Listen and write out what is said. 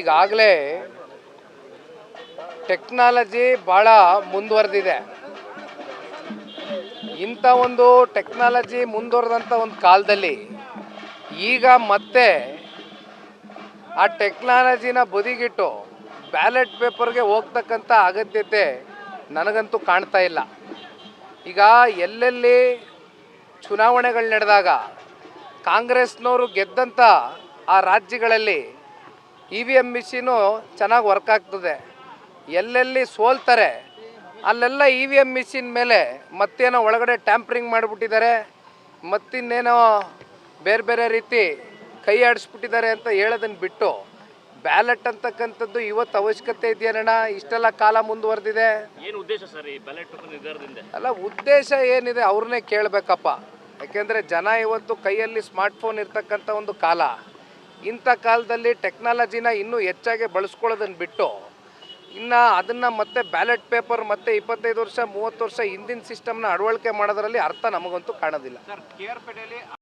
ಈಗಾಗಲೇ ಟೆಕ್ನಾಲಜಿ ಭಾಳ ಮುಂದುವರೆದಿದೆ. ಇಂಥ ಒಂದು ಟೆಕ್ನಾಲಜಿ ಮುಂದುವರೆದಂಥ ಒಂದು ಕಾಲದಲ್ಲಿ ಈಗ ಮತ್ತೆ ಆ ಟೆಕ್ನಾಲಜಿನ ಬದಿಗಿಟ್ಟು ಬ್ಯಾಲೆಟ್ ಪೇಪರ್ಗೆ ಹೋಗ್ತಕ್ಕಂಥ ಅಗತ್ಯತೆ ನನಗಂತೂ ಕಾಣ್ತಾ ಇಲ್ಲ. ಈಗ ಎಲ್ಲೆಲ್ಲಿ ಚುನಾವಣೆಗಳು ನಡೆದಾಗ ಕಾಂಗ್ರೆಸ್ನವರು ಗೆದ್ದಂಥ ಆ ರಾಜ್ಯಗಳಲ್ಲಿ ಇ ವಿ ಎಂ ಮಿಷಿನು ಚೆನ್ನಾಗಿ ವರ್ಕ್ ಆಗ್ತದೆ. ಎಲ್ಲೆಲ್ಲಿ ಸೋಲ್ತಾರೆ ಅಲ್ಲೆಲ್ಲ ಇ ವಿ ಎಂ ಮಿಷಿನ್ ಮೇಲೆ ಮತ್ತೇನೋ ಒಳಗಡೆ ಟ್ಯಾಂಪ್ರಿಂಗ್ ಮಾಡಿಬಿಟ್ಟಿದ್ದಾರೆ ಮತ್ತಿನ್ನೇನೋ ಬೇರೆ ಬೇರೆ ರೀತಿ ಕೈ ಆಡಿಸ್ಬಿಟ್ಟಿದ್ದಾರೆ ಅಂತ ಹೇಳೋದನ್ನು ಬಿಟ್ಟು ಬ್ಯಾಲೆಟ್ ಅಂತಕ್ಕಂಥದ್ದು ಇವತ್ತು ಅವಶ್ಯಕತೆ ಇದೆಯೇನಣ್ಣ ಇಷ್ಟೆಲ್ಲ ಕಾಲ ಮುಂದುವರೆದಿದೆ. ಏನು ಉದ್ದೇಶ ಸರ್ ಈ ಬ್ಯಾಲೆಟ್ ಪೇಪರ್ ನಿರ್ಧಾರದಿಂದ? ಅಲ್ಲ ಉದ್ದೇಶ ಏನಿದೆ ಅವ್ರನ್ನೇ ಕೇಳಬೇಕಪ್ಪ. ಯಾಕೆಂದರೆ ಜನ ಇವತ್ತು ಕೈಯಲ್ಲಿ ಸ್ಮಾರ್ಟ್ಫೋನ್ ಇರ್ತಕ್ಕಂಥ ಒಂದು ಕಾಲ. ಇಂಥ ಕಾಲದಲ್ಲಿ ಟೆಕ್ನಾಲಜಿನ ಇನ್ನೂ ಹೆಚ್ಚಾಗಿ ಬಳಸ್ಕೊಳ್ಳೋದನ್ನು ಬಿಟ್ಟು ಇನ್ನು ಅದನ್ನು ಮತ್ತೆ ಬ್ಯಾಲೆಟ್ ಪೇಪರ್ ಮತ್ತೆ ಇಪ್ಪತ್ತೈದು ವರ್ಷ, ಮೂವತ್ತು ವರ್ಷ ಹಿಂದಿನ ಸಿಸ್ಟಮ್ನ ಅಳವಡಿಕೆ ಮಾಡೋದರಲ್ಲಿ ಅರ್ಥ ನಮಗಂತೂ ಕಾಣೋದಿಲ್ಲ.